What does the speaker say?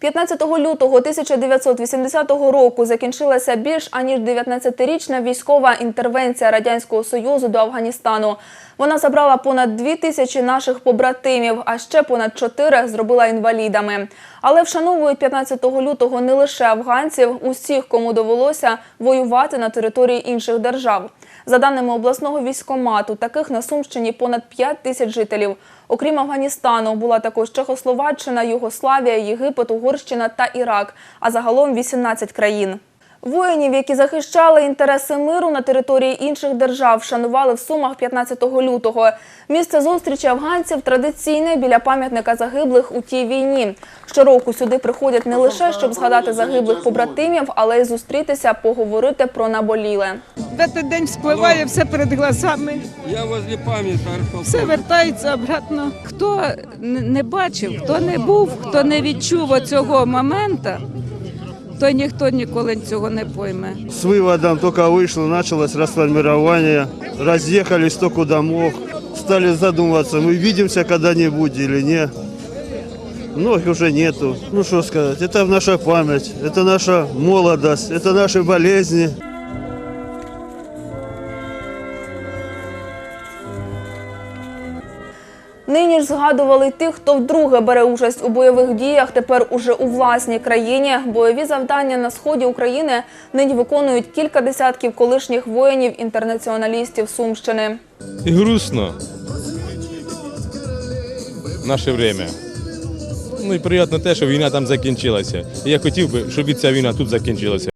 15 лютого 1980 року закінчилася більш аніж 19-річна військова інтервенція Радянського Союзу до Афганістану. Вона забрала понад дві тисячі наших побратимів, а ще понад чотири зробила інвалідами. Але вшановують 15 лютого не лише афганців, усіх, кому довелося воювати на території інших держав. За даними обласного військомату, таких на Сумщині понад 5 тисяч жителів. Окрім Афганістану, була також Чехословаччина, Югославія, Єгипет, Угорщина та Ірак, а загалом 18 країн. Воїнів, які захищали інтереси миру на території інших держав, шанували в Сумах 15 лютого. Місце зустрічі афганців традиційне біля пам'ятника загиблих у тій війні. Щороку сюди приходять не лише щоб згадати загиблих побратимів, але й зустрітися, поговорити про наболіле. В этот день спливає все перед глазами, Я возле памятника все вертається обратно. Хто не бачив, хто не був, хто не відчув цього моменту, то ніхто ніколи цього не пойме. С выводом только вышло, началось расформирование, разъехались кто куда мог, стали задумываться, мы видимся когда-нибудь или нет. Многих уже нету. Ну что сказать, это наша память, это наша молодость, это наши болезни. Нині ж згадували тих, хто вдруге бере участь у бойових діях тепер уже у власній країні. Бойові завдання на сході України нині виконують кілька десятків колишніх воїнів-інтернаціоналістів Сумщини. И грустно. Наше время. Ну і приємно те, що війна там закінчилася. І я хотів би, щоб і ця війна тут закінчилася.